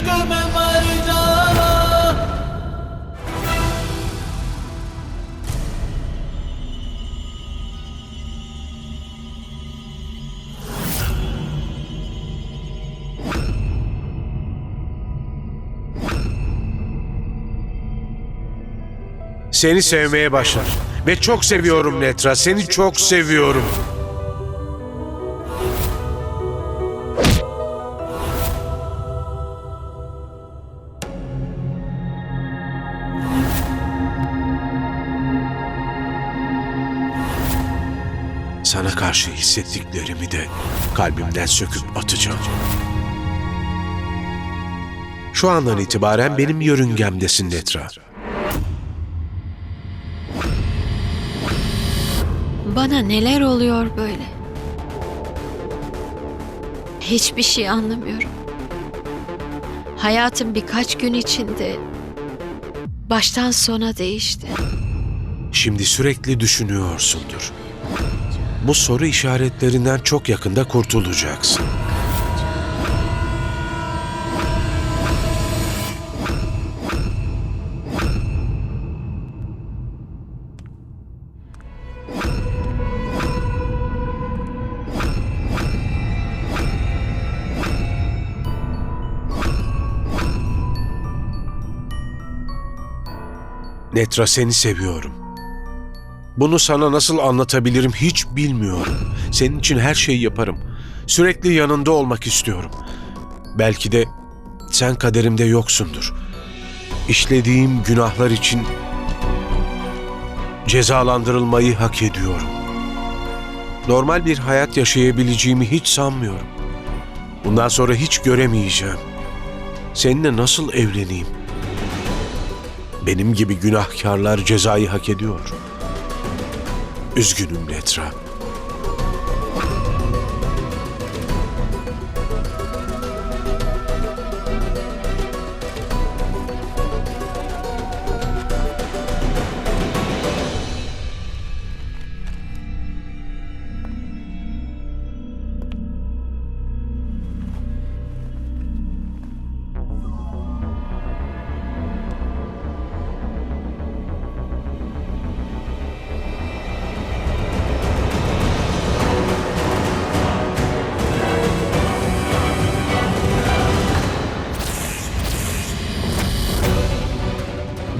इश्क में मर जावा Seni sevmeye başlar. Ve çok seviyorum Netra. Seni çok seviyorum. Sana karşı hissettiklerimi de kalbimden söküp atacağım. Şu andan itibaren benim yörüngemdesin Netra. Bana neler oluyor böyle? Hiçbir şey anlamıyorum. Hayatım birkaç gün içinde baştan sona değişti. Şimdi sürekli düşünüyorsundur. Bu soru işaretlerinden çok yakında kurtulacaksın. Netra seni seviyorum. Bunu sana nasıl anlatabilirim hiç bilmiyorum. Senin için her şeyi yaparım. Sürekli yanında olmak istiyorum. Belki de sen kaderimde yoksundur. İşlediğim günahlar için cezalandırılmayı hak ediyorum. Normal bir hayat yaşayabileceğimi hiç sanmıyorum. Bundan sonra hiç göremeyeceğim. Seninle nasıl evleneyim? Benim gibi günahkarlar cezayı hak ediyor. Üzgünüm Netra.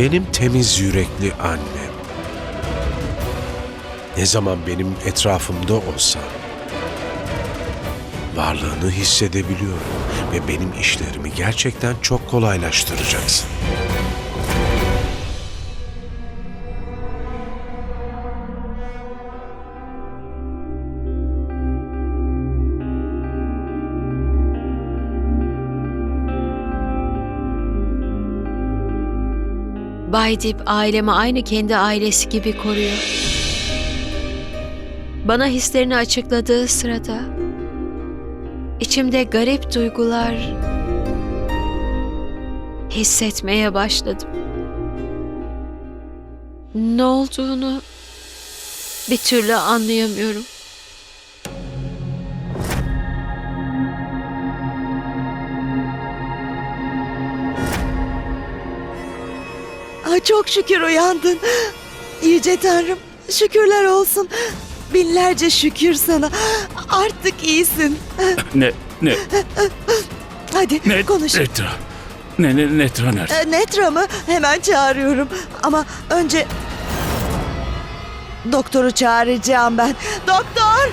Benim temiz yürekli annem. Ne zaman benim etrafımda olsa varlığını hissedebiliyorum ve benim işlerimi gerçekten çok kolaylaştıracaksın. Bay Dip ailemi aynı kendi ailesi gibi koruyor. Bana hislerini açıkladığı sırada içimde garip duygular hissetmeye başladım. Ne olduğunu bir türlü anlayamıyorum. Çok şükür uyandın. Yüce Tanrım şükürler olsun. Binlerce şükür sana. Artık iyisin. Ne, ne, Hadi ne, konuş. Netra. Ne, ne, Netra nerede? E, Netra mı? Hemen çağırıyorum. Ama önce... Doktoru çağıracağım ben. Doktor!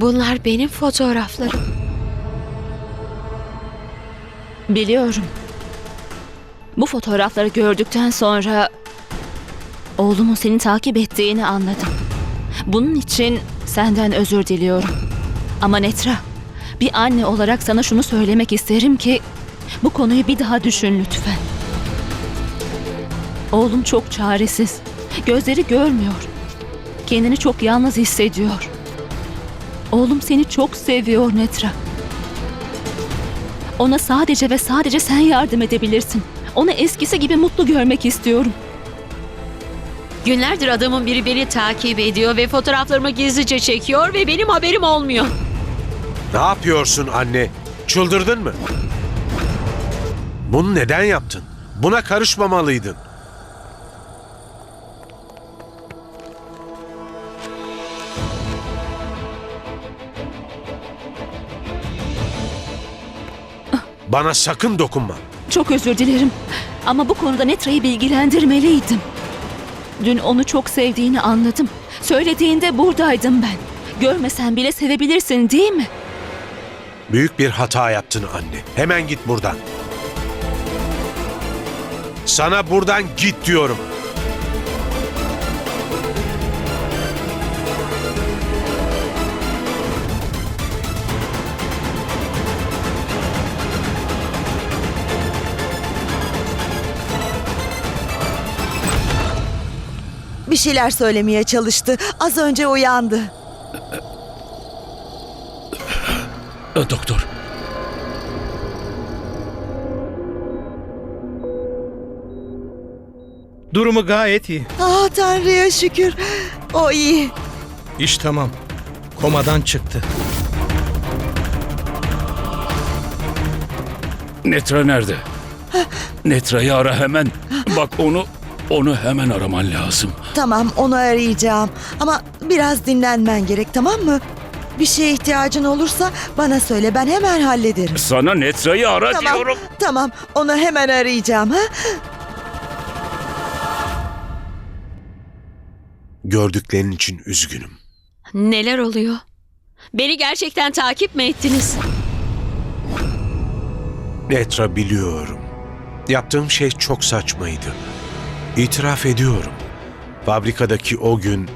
Bunlar benim fotoğraflarım. Biliyorum. Bu fotoğrafları gördükten sonra oğlumun seni takip ettiğini anladım. Bunun için senden özür diliyorum. Ama Netra, bir anne olarak sana şunu söylemek isterim ki bu konuyu bir daha düşün lütfen. Oğlum çok çaresiz. Gözleri görmüyor. Kendini çok yalnız hissediyor. Oğlum seni çok seviyor Netra. Ona sadece ve sadece sen yardım edebilirsin. Onu eskisi gibi mutlu görmek istiyorum. Günlerdir adamın biri beni takip ediyor ve fotoğraflarımı gizlice çekiyor ve benim haberim olmuyor. Ne yapıyorsun anne? Çıldırdın mı? Bunu neden yaptın? Buna karışmamalıydın. Bana sakın dokunma. Çok özür dilerim. Ama bu konuda Netra'yı bilgilendirmeliydim. Dün onu çok sevdiğini anladım. Söylediğinde buradaydım ben. Görmesen bile sevebilirsin değil mi? Büyük bir hata yaptın anne. Hemen git buradan. Sana buradan git diyorum. Bir şeyler söylemeye çalıştı. Az önce uyandı. E, Doktor. Durumu gayet iyi. Ah Tanrı'ya şükür. O iyi. İş tamam. Komadan çıktı. Netra nerede? Netra'yı ara hemen. Bak onu onu hemen araman lazım. Tamam onu arayacağım. Ama biraz dinlenmen gerek tamam mı? Bir şeye ihtiyacın olursa bana söyle ben hemen hallederim. Sana Netra'yı ara Tamam, diyorum. tamam onu hemen arayacağım. Ha? Gördüklerin için üzgünüm. Neler oluyor? Beni gerçekten takip mi ettiniz? Netra biliyorum. Yaptığım şey çok saçmaydı. İtiraf ediyorum. Fabrikadaki o gün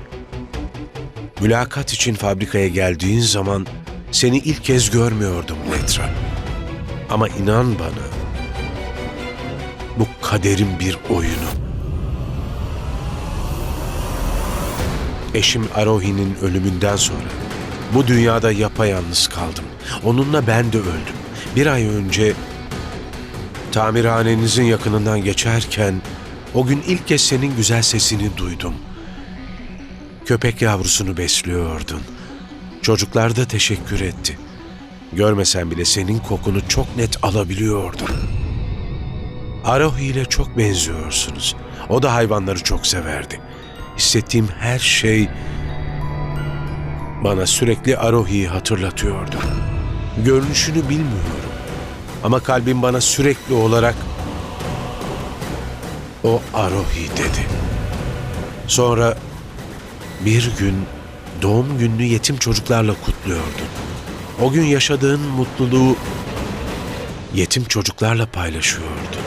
mülakat için fabrikaya geldiğin zaman seni ilk kez görmüyordum Netra. Ama inan bana bu kaderin bir oyunu. Eşim Arohi'nin ölümünden sonra bu dünyada yapayalnız kaldım. Onunla ben de öldüm. Bir ay önce tamirhanenizin yakınından geçerken o gün ilk kez senin güzel sesini duydum. Köpek yavrusunu besliyordun. Çocuklar da teşekkür etti. Görmesen bile senin kokunu çok net alabiliyordum. Arohi ile çok benziyorsunuz. O da hayvanları çok severdi. Hissettiğim her şey bana sürekli Arohi'yi hatırlatıyordu. Görünüşünü bilmiyorum. Ama kalbim bana sürekli olarak o Arohi dedi. Sonra bir gün doğum gününü yetim çocuklarla kutluyordun. O gün yaşadığın mutluluğu yetim çocuklarla paylaşıyordun.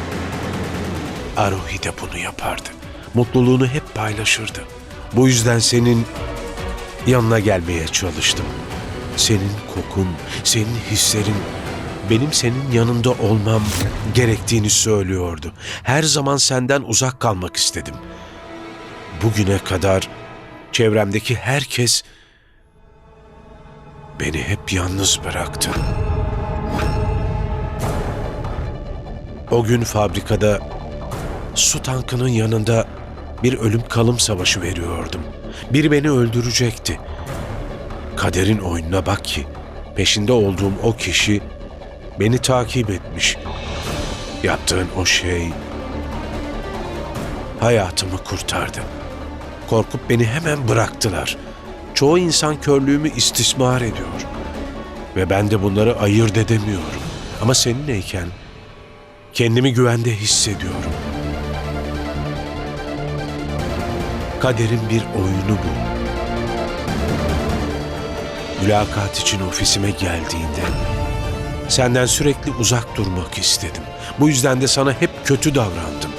Arohi de bunu yapardı. Mutluluğunu hep paylaşırdı. Bu yüzden senin yanına gelmeye çalıştım. Senin kokun, senin hislerin benim senin yanında olmam gerektiğini söylüyordu. Her zaman senden uzak kalmak istedim. Bugüne kadar çevremdeki herkes beni hep yalnız bıraktı. O gün fabrikada su tankının yanında bir ölüm kalım savaşı veriyordum. Biri beni öldürecekti. Kaderin oyununa bak ki peşinde olduğum o kişi beni takip etmiş. Yaptığın o şey hayatımı kurtardı. Korkup beni hemen bıraktılar. Çoğu insan körlüğümü istismar ediyor. Ve ben de bunları ayırt edemiyorum. Ama seninleyken kendimi güvende hissediyorum. Kaderin bir oyunu bu. Mülakat için ofisime geldiğinde senden sürekli uzak durmak istedim. Bu yüzden de sana hep kötü davrandım.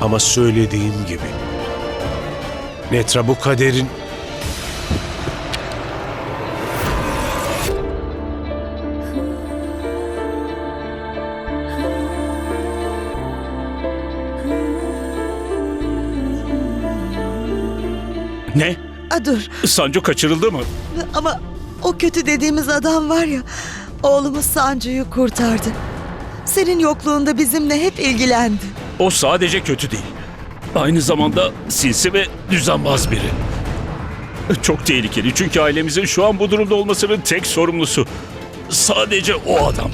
Ama söylediğim gibi Netra bu kaderin Ne? A, dur Sancu kaçırıldı mı? ama o kötü dediğimiz adam var ya oğlumuz Sancu'yu kurtardı. Senin yokluğunda bizimle hep ilgilendi. O sadece kötü değil. Aynı zamanda sinsi ve düzenbaz biri. Çok tehlikeli çünkü ailemizin şu an bu durumda olmasının tek sorumlusu sadece o adam.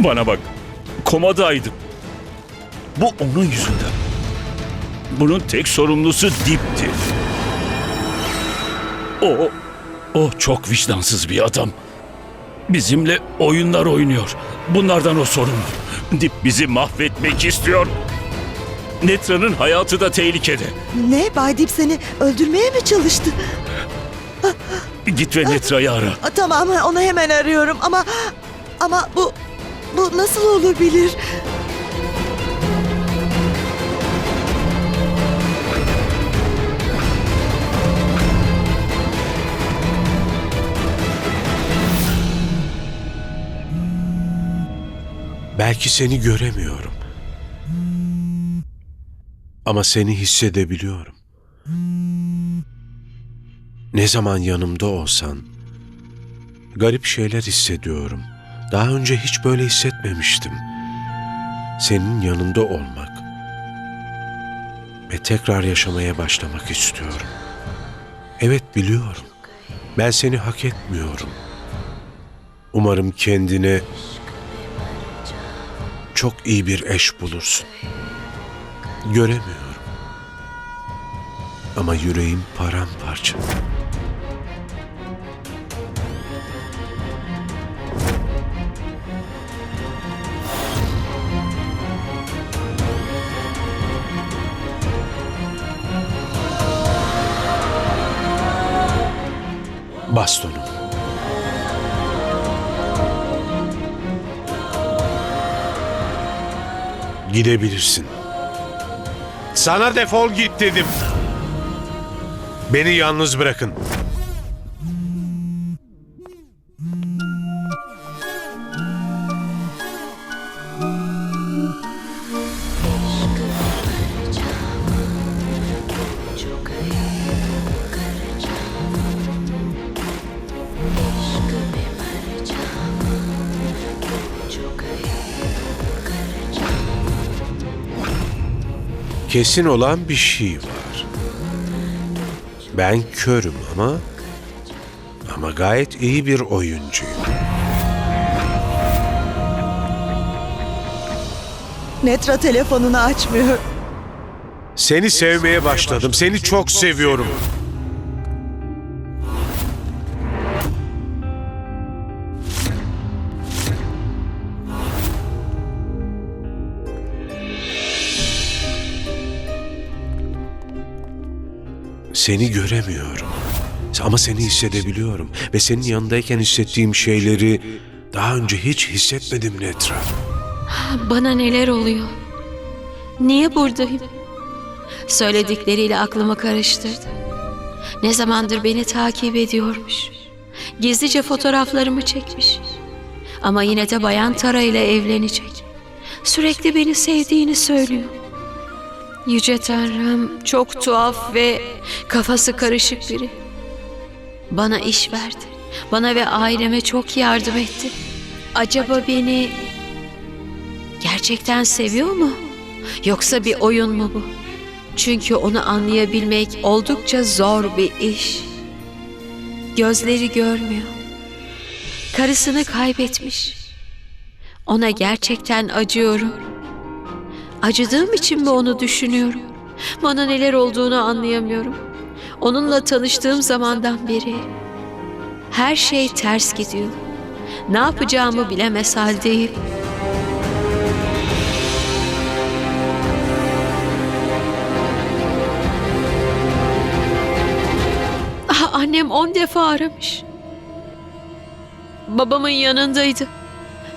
Bana bak, komadaydım. Bu onun yüzünden. Bunun tek sorumlusu Dip'ti. O, o çok vicdansız bir adam. Bizimle oyunlar oynuyor. Bunlardan o sorumlu. Dip bizi mahvetmek istiyor. Netra'nın hayatı da tehlikede. Ne Bay Dip seni öldürmeye mi çalıştı? Git ve Netra'yı ara. A, tamam onu hemen arıyorum ama ama bu bu nasıl olabilir? Belki seni göremiyorum. Ama seni hissedebiliyorum. Ne zaman yanımda olsan garip şeyler hissediyorum. Daha önce hiç böyle hissetmemiştim. Senin yanında olmak ve tekrar yaşamaya başlamak istiyorum. Evet biliyorum. Ben seni hak etmiyorum. Umarım kendine çok iyi bir eş bulursun. Göremiyorum. Ama yüreğim paramparça. Bastonum. Gidebilirsin. Sana defol git dedim. Beni yalnız bırakın. Kesin olan bir şey var. Ben körüm ama ama gayet iyi bir oyuncuyum. Netra telefonunu açmıyor. Seni sevmeye başladım. Seni çok seviyorum. Seni göremiyorum. Ama seni hissedebiliyorum. Ve senin yanındayken hissettiğim şeyleri daha önce hiç hissetmedim Netra. Bana neler oluyor? Niye buradayım? Söyledikleriyle aklımı karıştırdı. Ne zamandır beni takip ediyormuş. Gizlice fotoğraflarımı çekmiş. Ama yine de Bayan Tara ile evlenecek. Sürekli beni sevdiğini söylüyor. Yüce Tanrım çok tuhaf ve kafası karışık biri. Bana iş verdi. Bana ve aileme çok yardım etti. Acaba beni gerçekten seviyor mu? Yoksa bir oyun mu bu? Çünkü onu anlayabilmek oldukça zor bir iş. Gözleri görmüyor. Karısını kaybetmiş. Ona gerçekten acıyorum. Acıdığım için mi onu düşünüyorum? Bana neler olduğunu anlayamıyorum. Onunla tanıştığım zamandan beri her şey ters gidiyor. Ne yapacağımı bilemez haldeyim. Ah, Annem on defa aramış. Babamın yanındaydı.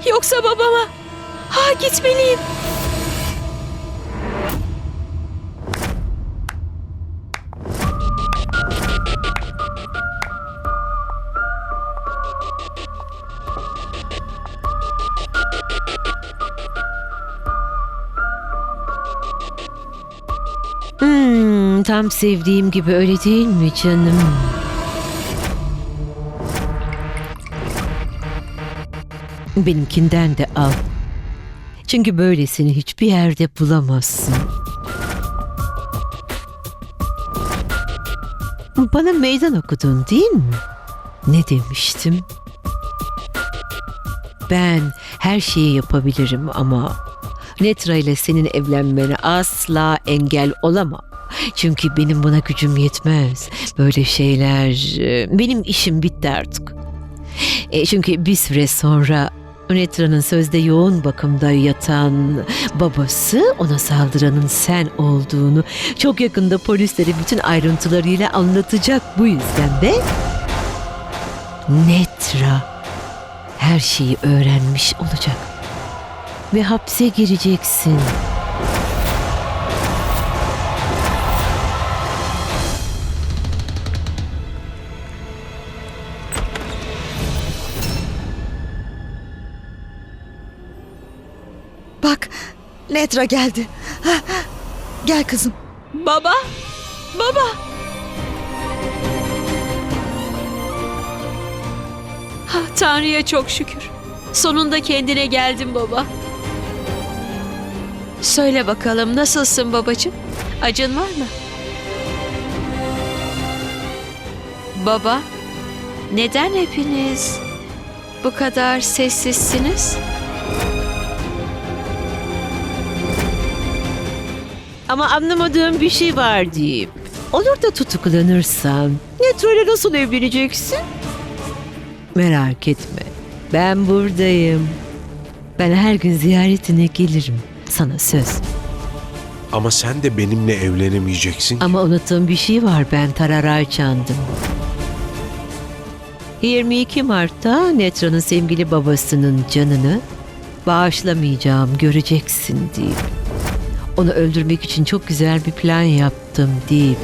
Yoksa babama... Ha gitmeliyim. Tam sevdiğim gibi öyle değil mi canım? Benimkinden de al. Çünkü böylesini hiçbir yerde bulamazsın. Bana meydan okudun değil mi? Ne demiştim? Ben her şeyi yapabilirim ama Netra ile senin evlenmene asla engel olamam. Çünkü benim buna gücüm yetmez. Böyle şeyler e, benim işim bitti artık. E, çünkü bir süre sonra Netra'nın sözde yoğun bakımda yatan babası ona saldıranın sen olduğunu çok yakında polislere bütün ayrıntılarıyla anlatacak. Bu yüzden de Netra her şeyi öğrenmiş olacak ve hapse gireceksin. Netra geldi. Gel kızım. Baba! Baba! Tanrı'ya çok şükür. Sonunda kendine geldin baba. Söyle bakalım nasılsın babacığım? Acın var mı? Baba, neden hepiniz bu kadar sessizsiniz? Ama anlamadığım bir şey var deyip. Olur da tutuklanırsan Netra ile nasıl evleneceksin? Merak etme. Ben buradayım. Ben her gün ziyaretine gelirim. Sana söz. Ama sen de benimle evlenemeyeceksin. ki. Ama unuttuğum bir şey var. Ben Tararay Çandım. 22 Mart'ta Netra'nın sevgili babasının canını bağışlamayacağım göreceksin deyip. Onu öldürmek için çok güzel bir plan yaptım deyip.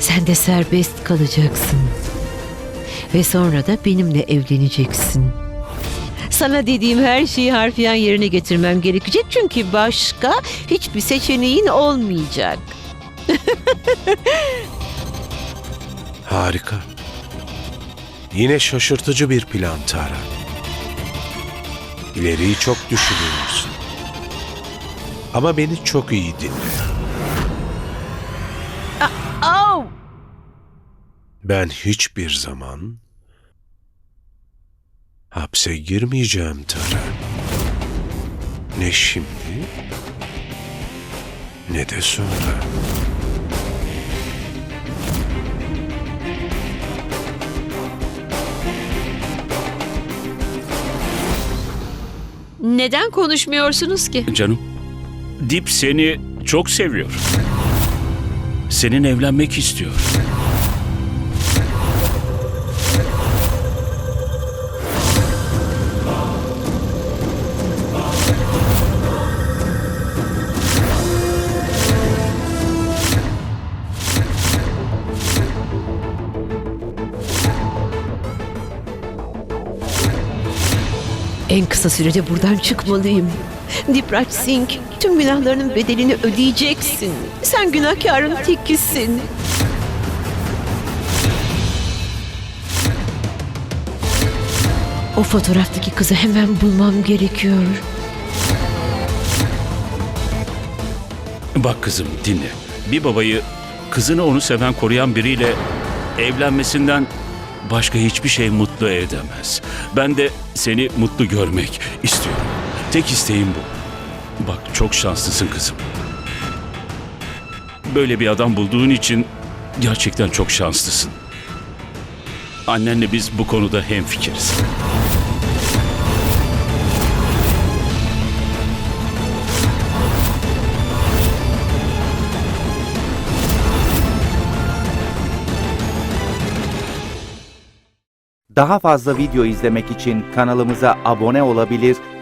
Sen de serbest kalacaksın. Ve sonra da benimle evleneceksin. Sana dediğim her şeyi harfiyen yerine getirmem gerekecek çünkü başka hiçbir seçeneğin olmayacak. Harika. Yine şaşırtıcı bir plan Tara. İleriyi çok düşünüyorsun. Ama beni çok iyi dinle. Au! Ben hiçbir zaman hapse girmeyeceğim Tara. Ne şimdi ne de sonra. Neden konuşmuyorsunuz ki? Canım, Dip seni çok seviyor. Senin evlenmek istiyor. En kısa sürede buradan çıkmalıyım. Dipraj Singh, tüm günahlarının bedelini ödeyeceksin. Sen günahkarın tekisin. O fotoğraftaki kızı hemen bulmam gerekiyor. Bak kızım dinle. Bir babayı kızını onu seven koruyan biriyle evlenmesinden başka hiçbir şey mutlu edemez. Ben de seni mutlu görmek istiyorum. Tek isteğim bu. Bak çok şanslısın kızım. Böyle bir adam bulduğun için gerçekten çok şanslısın. Annenle biz bu konuda hemfikiriz. Daha fazla video izlemek için kanalımıza abone olabilir,